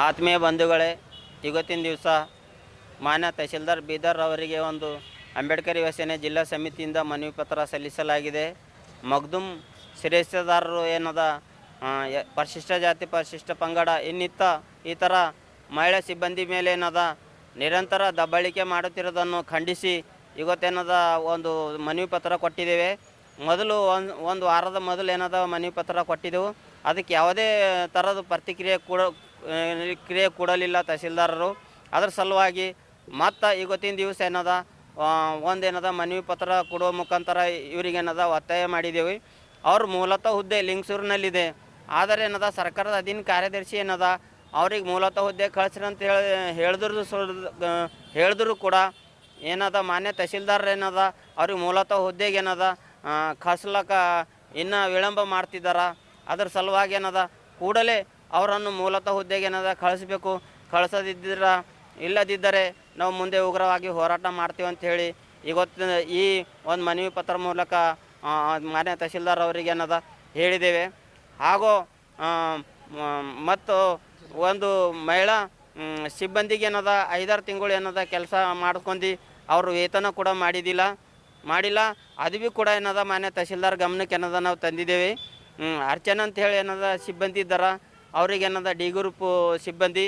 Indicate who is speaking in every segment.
Speaker 1: ಆತ್ಮೀಯ ಬಂಧುಗಳೇ, ಇವತ್ತಿನ ದಿವಸ ಮಾನ್ಯ ತಹಶೀಲ್ದಾರ್ ಬೀದರ್ ಅವರಿಗೆ ಒಂದು ಅಂಬೇಡ್ಕರ್ ಯೋಜನೆ ಜಿಲ್ಲಾ ಸಮಿತಿಯಿಂದ ಮನವಿ ಪತ್ರ ಸಲ್ಲಿಸಲಾಗಿದೆ. ಮಗ್ದುಮ್ ಶ್ರೇಷ್ಠದಾರರು ಏನದ ಪರಿಶಿಷ್ಟ ಜಾತಿ, ಪರಿಶಿಷ್ಟ ಪಂಗಡ ಇನ್ನಿತ್ತ ಈ ಥರ ಮಹಿಳಾ ಸಿಬ್ಬಂದಿ ಮೇಲೆ ಏನದ, ನಿರಂತರ ದಬ್ಬಾಳಿಕೆ ಮಾಡುತ್ತಿರೋದನ್ನು ಖಂಡಿಸಿ ಇವತ್ತೇನದ ಒಂದು ಮನವಿ ಪತ್ರ ಕೊಟ್ಟಿದ್ದೇವೆ. ಮೊದಲು ಒಂದು ಒಂದು ವಾರದ ಮೊದಲು ಏನದ ಮನವಿ ಪತ್ರ ಕೊಟ್ಟಿದ್ದೆವು. ಅದಕ್ಕೆ ಯಾವುದೇ ಥರದ ಪ್ರತಿಕ್ರಿಯೆ ಕೂಡ ಕ್ರಿಯೆ ಕೊಡಲಿಲ್ಲ ತಹಸೀಲ್ದಾರರು. ಅದ್ರ ಸಲುವಾಗಿ ಮತ್ತು ಇವತ್ತಿನ ದಿವಸ ಏನದ ಒಂದೇನದ ಮನವಿ ಪತ್ರ ಕೊಡುವ ಮುಖಾಂತರ ಇವರಿಗೇನದ ಒತ್ತಾಯ ಮಾಡಿದ್ದೇವೆ ಅವ್ರ ಮೂಲತಃ ಹುದ್ದೆ ಲಿಂಗಸೂರಿನಲ್ಲಿದೆ. ಆದರೆ ಏನದ, ಸರ್ಕಾರದ ಅಧೀನ ಕಾರ್ಯದರ್ಶಿ ಏನದ, ಅವ್ರಿಗೆ ಮೂಲತಃ ಹುದ್ದೆ ಕಳಿಸ್ರಿ ಅಂತ ಹೇಳಿ ಹೇಳಿದ್ರು ಹೇಳಿದ್ರು ಕೂಡ ಏನದ, ಮಾನ್ಯ ತಹಸೀಲ್ದಾರ್ ಏನದ, ಅವ್ರಿಗೆ ಮೂಲತಃ ಹುದ್ದೆಗೆ ಏನದ ಕಳಿಸ್ಲಕ್ಕ ಇನ್ನೂ ವಿಳಂಬ ಮಾಡ್ತಿದ್ದಾರ. ಅದ್ರ ಸಲುವಾಗಿ ಏನದ, ಕೂಡಲೇ ಅವರನ್ನು ಮೂಲತಃ ಹುದ್ದೆಗೆ ಏನದ ಕಳಿಸ್ಬೇಕು ಕಳಿಸದಿದ್ದಿರ ಇಲ್ಲದಿದ್ದರೆ ನಾವು ಮುಂದೆ ಉಗ್ರವಾಗಿ ಹೋರಾಟ ಮಾಡ್ತೀವಿ ಅಂತ ಹೇಳಿ ಇವತ್ತು ಈ ಒಂದು ಮನವಿ ಪತ್ರ ಮೂಲಕ ಮಾನ್ಯ ತಹಶೀಲ್ದಾರ್ ಅವರಿಗೆ ಏನದ ಹೇಳಿದ್ದೇವೆ. ಹಾಗೂ ಮತ್ತು ಒಂದು ಮಹಿಳಾ ಸಿಬ್ಬಂದಿಗೆ ಏನದ ಐದಾರು ತಿಂಗಳು ಏನದ ಕೆಲಸ ಮಾಡ್ಕೊಂಡು ಅವರು ವೇತನ ಕೂಡ ಮಾಡಿದ್ದಿಲ್ಲ ಮಾಡಿಲ್ಲ. ಅದು ಭೀ ಕೂಡ ಏನದ ಮಾನ್ಯ ತಹಶೀಲ್ದಾರ್ ಗಮನಕ್ಕೆ ಏನದ ನಾವು ತಂದಿದ್ದೇವೆ. ಅರ್ಚನಾ ಅಂತ ಹೇಳಿ ಏನದ ಸಿಬ್ಬಂದಿ ಇದ್ದಾರ ಅವ್ರಿಗೆ ಏನದ ಡಿ ಗ್ರೂಪ್ ಸಿಬ್ಬಂದಿ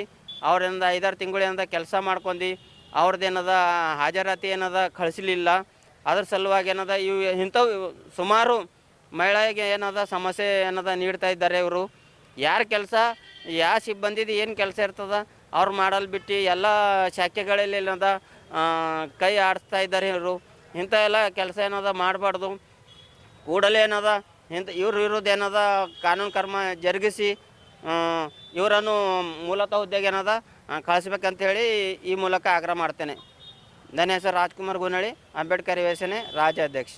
Speaker 1: ಅವ್ರೇನದ ಐದಾರು ತಿಂಗಳು ಏನದ ಕೆಲಸ ಮಾಡ್ಕೊಂಡು ಅವ್ರದ್ದೇನದ ಹಾಜರಾತಿ ಏನದ ಕಳಿಸಲಿಲ್ಲ. ಅದ್ರ ಸಲುವಾಗಿ ಏನದ ಇವು ಇಂಥವು ಸುಮಾರು ಮಹಿಳೆಗೆ ಏನದ ಸಮಸ್ಯೆ ಏನದ ನೀಡ್ತಾ ಇದ್ದಾರೆ ಇವರು. ಯಾರ ಕೆಲಸ ಯಾವ ಸಿಬ್ಬಂದಿದು ಏನು ಕೆಲಸ ಇರ್ತದ, ಅವ್ರು ಮಾಡಲ್ ಬಿಟ್ಟು ಎಲ್ಲ ಶಾಖೆಗಳಲ್ಲಿ ಏನದ ಕೈ ಆಡಿಸ್ತಾ ಇದ್ದಾರೆ ಇವರು. ಇಂಥ ಎಲ್ಲ ಕೆಲಸ ಏನದ ಮಾಡಬಾರ್ದು. ಕೂಡಲೇ ಏನದ, ಇಂಥ ಇವ್ರು ಇರೋದು ಏನದ ಕಾನೂನು ಕರ್ಮ ಜರುಗಿಸಿ ಇವರನ್ನು ಮೂಲತಃ ಹುದ್ದೆಗೆ ಏನದ? ಕಳಿಸ್ಬೇಕಂತೇಳಿ ಈ ಮೂಲಕ ಆಗ್ರಹ ಮಾಡ್ತೇನೆ. ನನ್ನ ಹೆಸರು ರಾಜ್ಕುಮಾರ್ ಗುನಳಿ, ಅಂಬೇಡ್ಕರ್ ಯೋಜನೆ ರಾಜ್ಯಾಧ್ಯಕ್ಷ.